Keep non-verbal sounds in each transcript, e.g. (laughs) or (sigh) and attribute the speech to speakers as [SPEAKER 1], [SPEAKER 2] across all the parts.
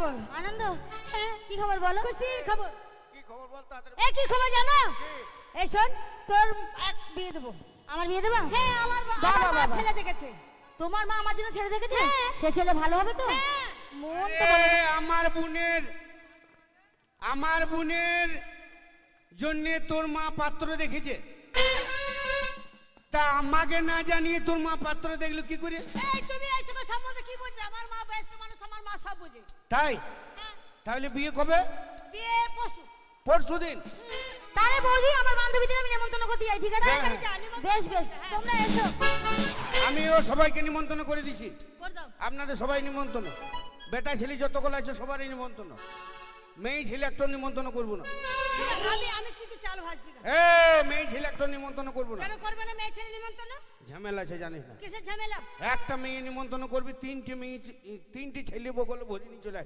[SPEAKER 1] খবর?
[SPEAKER 2] আনন্দ?
[SPEAKER 1] হ্যাঁ।
[SPEAKER 2] কি খবর বলো?
[SPEAKER 1] খুশির খবর?
[SPEAKER 3] কি খবর বল তাড়াতাড়ি
[SPEAKER 1] এ কি খবর জানো? এই শোন তোর এক বিয়ে দেবো।
[SPEAKER 2] আমার বিয়ে দেবা?
[SPEAKER 1] হ্যাঁ আমার
[SPEAKER 2] বাবা,
[SPEAKER 1] আমার মা
[SPEAKER 2] বাবা।
[SPEAKER 1] ছেলে দেখেছে।
[SPEAKER 2] তোমার মা আমার জন্য ছেড়ে দেখেছে?
[SPEAKER 1] হ্যাঁ।
[SPEAKER 2] সে ছেলে ভালো হবে তো?
[SPEAKER 1] হ্যাঁ।
[SPEAKER 2] মন তো বলে
[SPEAKER 3] আমার বোনের আমার বোনের জন্য তোর মা পাত্র দেখেছে। তা আমাকে না জানিয়ে তোর মা পাত্র দেখল কি করে?
[SPEAKER 1] এই তুমি এই সকল সম্বন্ধে কি বুঝবে আমার মা বয়স্ক মানুষ আমার মা সব বুঝে।
[SPEAKER 3] তাই?
[SPEAKER 1] হ্যাঁ।
[SPEAKER 3] তাহলে বিয়ে কবে?
[SPEAKER 1] বিয়ে পশু
[SPEAKER 3] পরশু দিন।
[SPEAKER 2] তাহলে বৌদি আমার বান্ধবীদের আমি নেমন্তন্ন করতে যাই ঠিক আছে?
[SPEAKER 3] হ্যাঁ, হ্যাঁ।
[SPEAKER 2] বেশ বেশ। তোমরা এসো।
[SPEAKER 3] আমিও সবাইকে নিমন্ত্রণ করে দিছি। আপনাদের সবাই নিমন্ত্রণ। বেটা ছেলে যত যতগুলো আছে সবারই নিমন্ত্রণ। মেয়ে ছেলে একটা নিমন্ত্রণ করব না।
[SPEAKER 1] আমি আমি কিন্তু চাল ভাজছি
[SPEAKER 3] একটা নিমন্ত্রণ করব না।
[SPEAKER 1] কেন করবে না মেয়ে ছেলে নিমন্ত্রণ?
[SPEAKER 3] ঝামেলা আছে জানিস না।
[SPEAKER 1] কিসের ঝামেলা?
[SPEAKER 3] একটা মেয়ে নিমন্ত্রণ করবি তিনটে মেয়ে তিনটে ছেলে বগলে ভরে নিয়ে চলে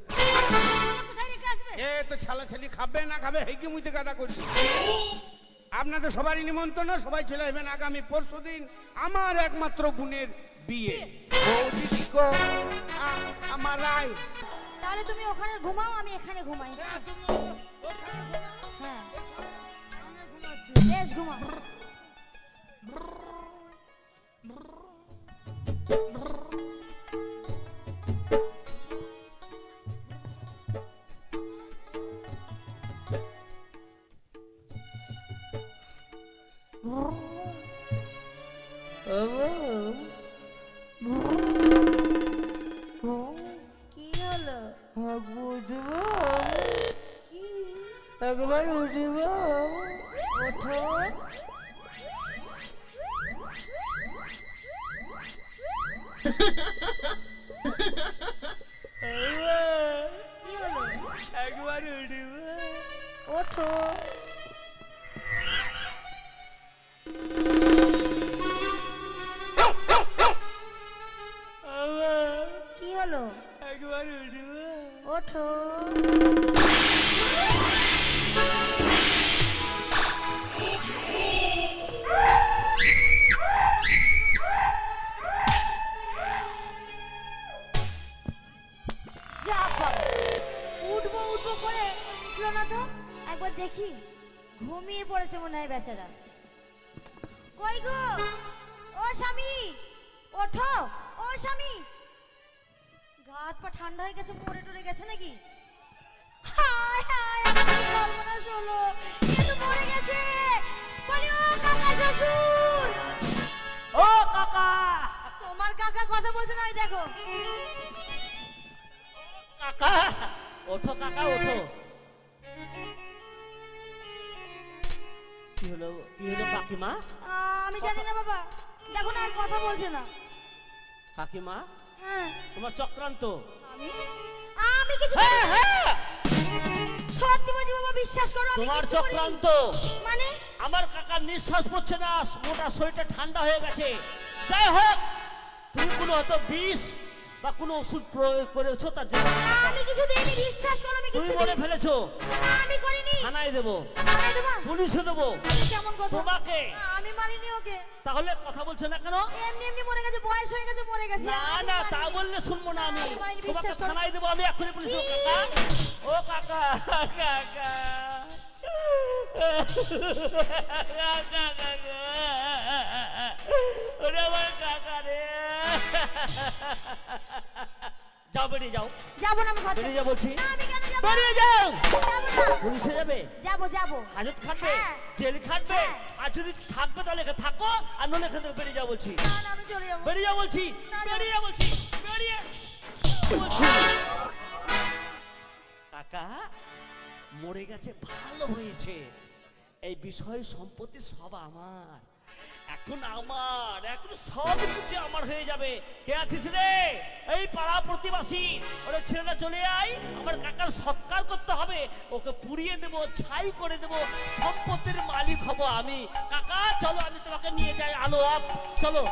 [SPEAKER 3] এ তো ছালা ছেলে খাবে না খাবে হেঁকে মুইতে করছি। আপনাদের সবারই নিমন্ত্রণ সবাই চলে আসবেন আগামী পরশু দিন আমার একমাত্র বোনের বিয়ে। আমার
[SPEAKER 2] তাহলে তুমি ওখানে ঘুমাও আমি এখানে ঘুমাই। হ্যাঁ বেশ ঘুমাও কি হলো?
[SPEAKER 4] একবার উঠিব একবার
[SPEAKER 2] ওঠো কি হলো
[SPEAKER 4] একবার
[SPEAKER 2] ওঠো করে উঠল না তো? একবার দেখি। ঘুমিয়ে পড়েছে মনে হয় বেচারা। কই গো? ও স্বামী! ওঠো! ও স্বামী! গা পা ঠান্ডা হয়ে গেছে মরে টরে গেছে নাকি? হায় হায় আমার কি সর্বনাশ হলো। এ মরে গেছে। বলি ও কাকা শ্বশুর!
[SPEAKER 4] ও কাকা!
[SPEAKER 2] তোমার কাকা কথা বলছে না ওই দেখো।
[SPEAKER 4] কাকা! ওঠো কাকা ওঠো। কি হলো কি হলো কাকিমা?
[SPEAKER 2] আমি জানি না বাবা। দেখো না আর কথা বলছে না।
[SPEAKER 4] কাকিমা?
[SPEAKER 2] হ্যাঁ।
[SPEAKER 4] তোমার চক্রান্ত।
[SPEAKER 2] আমি? আমি কিছু
[SPEAKER 4] হ্যাঁ হ্যাঁ।
[SPEAKER 2] সত্যি বলছি বাবা বিশ্বাস করো আমি
[SPEAKER 4] তোমার চক্রান্ত।
[SPEAKER 2] মানে?
[SPEAKER 4] আমার কাকার নিঃশ্বাস পড়ছে না গোটা শরীরটা ঠান্ডা হয়ে গেছে। যাই হোক তুমি কোনো হয়তো বিষ বা কোনো ওষুধ প্রয়োগ করেছ তার জন্য?
[SPEAKER 2] আমি কিছু দেইনি বিশ্বাস করো আমি কিছু দেইনি।
[SPEAKER 4] ফেলেছো।
[SPEAKER 2] আমি করিনি।
[SPEAKER 4] থানায় দেবো।
[SPEAKER 2] মারাই দেবা?
[SPEAKER 4] পুলিশে দেবো।
[SPEAKER 2] কেমন কথা?
[SPEAKER 4] তোমাকে।
[SPEAKER 2] আমি মারিনি ওকে।
[SPEAKER 4] তাহলে কথা বলছো না কেন?
[SPEAKER 2] এমনি এমনি মরে গেছে বয়স হয়ে গেছে মরে গেছে।
[SPEAKER 4] না না তা বললে শুনব না আমি। তোমাকে। থানায় দেবো আমি এক্ষুনি পুলিশ দেবো
[SPEAKER 2] কি?
[SPEAKER 4] কাকা। ও কাকা কাকা কাকা (laughs) কাকা। যাও বেরিয়ে যাও।
[SPEAKER 2] যাব না আমি ঘর থেকে।
[SPEAKER 4] বেরিয়ে যাও বলছি।
[SPEAKER 2] না আমি কেন যাব?
[SPEAKER 4] বেরিয়ে যাও!
[SPEAKER 2] যাব না।
[SPEAKER 4] পুলিশে যাবে?
[SPEAKER 2] যাব যাব।
[SPEAKER 4] হাজত খাটবে?
[SPEAKER 2] হ্যাঁ।
[SPEAKER 4] জেল খাটবে?
[SPEAKER 2] হ্যাঁ।
[SPEAKER 4] আর যদি থাকবে তাহলে এখানে থাকো আর নলে এখান থেকে বেরিয়ে যাও বলছি।
[SPEAKER 2] না না আমি চলে যাব।
[SPEAKER 4] বেরিয়ে যাও বলছি।
[SPEAKER 2] না।
[SPEAKER 4] বেরিয়ে যাও বলছি। বেরিয়ে বলছি। কাকা মরে গেছে ভালো হয়েছে। এই বিষয় সম্পত্তি সব আমার। এখন আমার, এখন সব কিছু আমার হয়ে যাবে। কে আছিস রে? এই পাড়া প্রতিবাসী, ওরে ছেলেটা চলে আয়, আমার কাকার সৎকার করতে হবে, ওকে পুড়িয়ে দেবো, ছাই করে দেবো, সম্পত্তির মালিক হব আমি। কাকা, চলো, আমি তোমাকে নিয়ে যাই, আলো আপ চলো।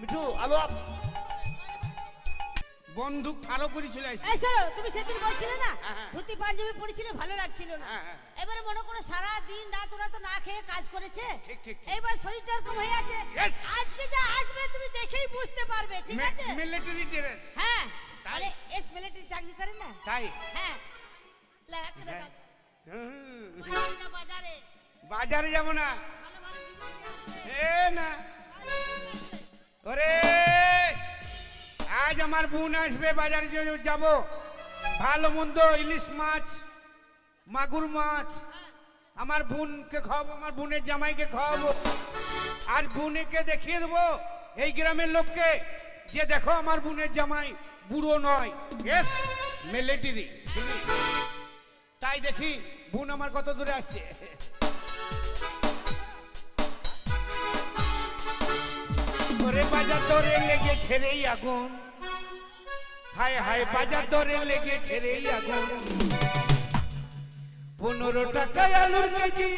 [SPEAKER 4] মিঠু, আলো আপ।
[SPEAKER 3] বন্দুক ঠাড়ো করেছিল
[SPEAKER 1] এই শোনো তুমি সেদিন বলছিলে না
[SPEAKER 3] হ্যাঁ, হ্যাঁ।
[SPEAKER 1] ধুতি পাঞ্জাবি পরেছিলে ভালো লাগছিল না।
[SPEAKER 3] হ্যাঁ।
[SPEAKER 1] এবারে মনে করো সারা দিন রাত ওরা তো না খেয়ে কাজ করেছে।
[SPEAKER 3] ঠিক, ঠিক।
[SPEAKER 1] এইবার শরীরটা এরকম হয়ে আছে! আজকে যা আসবে তুমি দেখেই বুঝতে পারবে ঠিক আছে?
[SPEAKER 3] মিলিটারি ড্রেস
[SPEAKER 1] হ্যাঁ তাহলে এস মিলিটারি চাকরি করে না?
[SPEAKER 3] তাই?
[SPEAKER 1] হ্যাঁ। লে, এক টাকা। বাজারে। বাজারে
[SPEAKER 3] যাব না। এ না। ওরে আজ আমার বোন আসবে বাজারে যাব। ভালো মন্দ ইলিশ মাছ, মাগুর মাছ। আমার বোনকে খাওয়াবো, আমার বোনের জামাইকে খাওয়াবো। আর বোনেকে দেখিয়ে দেবো এই গ্রামের লোককে যে দেখো আমার বোনের জামাই বুড়ো নয়। এস মিলিটারি তাই দেখি বোন আমার কত দূরে আসছে। ওরে বাজার দরে লেগেছে রে আগুন। হায় হায় বাজার দরে লেগেছে রে আগুন। পনেরো টাকা আলুর কেজি,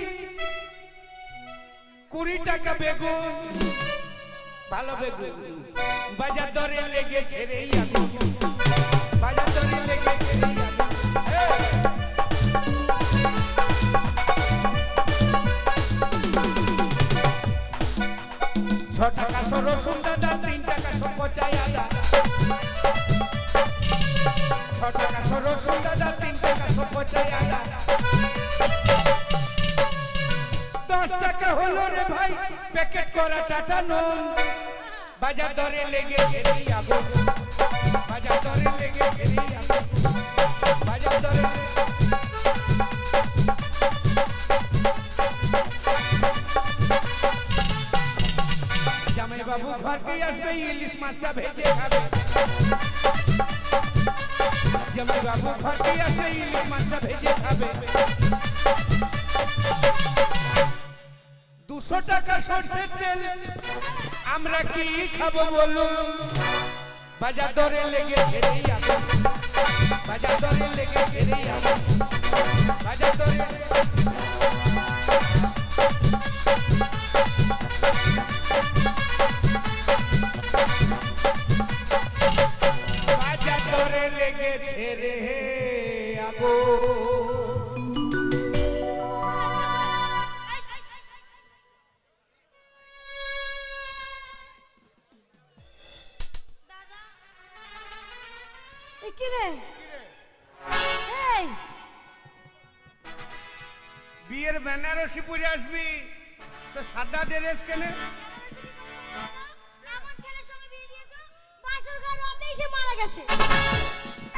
[SPEAKER 3] কুড়ি টাকা বেগুন। ভালো বেগুন। বাজার দরে লেগেছে রে আগুন। বাজার দরে লেগেছে রে আগুন। প্যাকেট করা টাটা নুন। বাজার দরে লেগেছে রে আগুন। বাজার দরে লেগেছে রে আগুন। বাজার দরে জামাই বাবু ঘরকে আসবে, ইলিশ মাছটা ভেজে খাবে। জামাই বাবু ঘরকে আসবে, ইলিশ মাছটা ভেজে খাবে। দুশো টাকা সর্ষের তেল। আমরা কি খাব বলুন? বাজার দরে লেগেছে বাজার দরে লেগেছে বাজার দরে বাজার দরে লেগেছে রে আগুন।
[SPEAKER 2] এ কি এই।
[SPEAKER 3] বিয়ের বেনারসি পরে আসবি। তো সাদা ড্রেস কেনে।
[SPEAKER 2] এমন ছেলের সঙ্গে বিয়ে দিয়েছ? বাসর ঘর রাতেই সে মারা গেছে।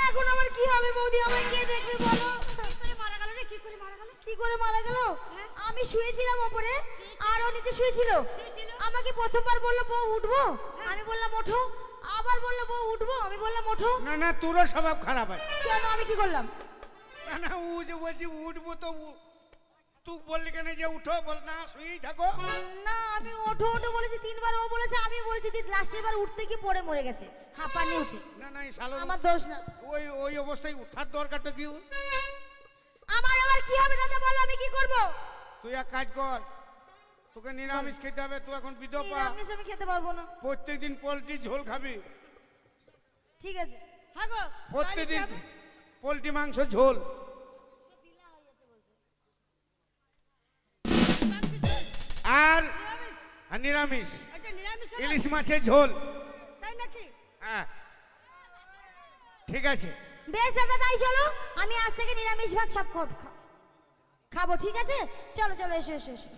[SPEAKER 2] এখন আমার কি হবে বৌদি? আমায় কে দেখবে বলো?
[SPEAKER 1] কি করে মারা গেল রে? কি করে মারা গেল?
[SPEAKER 2] কি করে মারা গেল? আমি শুয়েছিলাম ওপরে আর ও নিচে শুয়েছিল।
[SPEAKER 1] শুয়েছিল?
[SPEAKER 2] আমাকে প্রথমবার বলল বউ উঠবো? আমি বললাম ওঠো। আবার বলল বউ উঠবো? আমি বললাম ওঠো।
[SPEAKER 3] না না তোরও স্বভাব খারাপ আছে।
[SPEAKER 2] কেন? আমি কি করলাম?
[SPEAKER 3] না না ও যে বলছি উঠবো তো তুই বললি কেন যে উঠো? বল না শুয়েই থাকো।
[SPEAKER 2] না আমি ওঠো ওঠো বলেছি তিনবার ও বলেছে আমি বলেছি দিদি লাস্টের বার উঠতে কি পড়ে মরে গেছে। হাঁপানি উঠে
[SPEAKER 3] না না এই শালো
[SPEAKER 2] আমার দোষ না।
[SPEAKER 3] ওই ওই অবস্থায় উঠার দরকারটা কি?
[SPEAKER 2] আমার আবার কি হবে দাদা বলো আমি কি করব?
[SPEAKER 3] তুই এক কাজ কর তোকে নিরামিষ খেতে হবে তুই এখন বিধবা।
[SPEAKER 2] নিরামিষ আমি খেতে পারব না।
[SPEAKER 3] প্রত্যেকদিন পোলট্রি ঝোল খাবি।
[SPEAKER 2] ঠিক আছে।
[SPEAKER 1] হ্যাঁ গো
[SPEAKER 3] প্রত্যেকদিন পোলট্রি মাংস ঝোল। আর
[SPEAKER 1] নিরামিষ। হলো?
[SPEAKER 3] ইলিশ মাছের ঝোল।
[SPEAKER 1] তাই নাকি?
[SPEAKER 3] হ্যাঁ। ঠিক আছে।
[SPEAKER 2] বেশ দাদা তাই চলো। আমি আজ থেকে নিরামিষ ভাত সব খাব ঠিক আছে? চলো চলো এসো এসো এসো।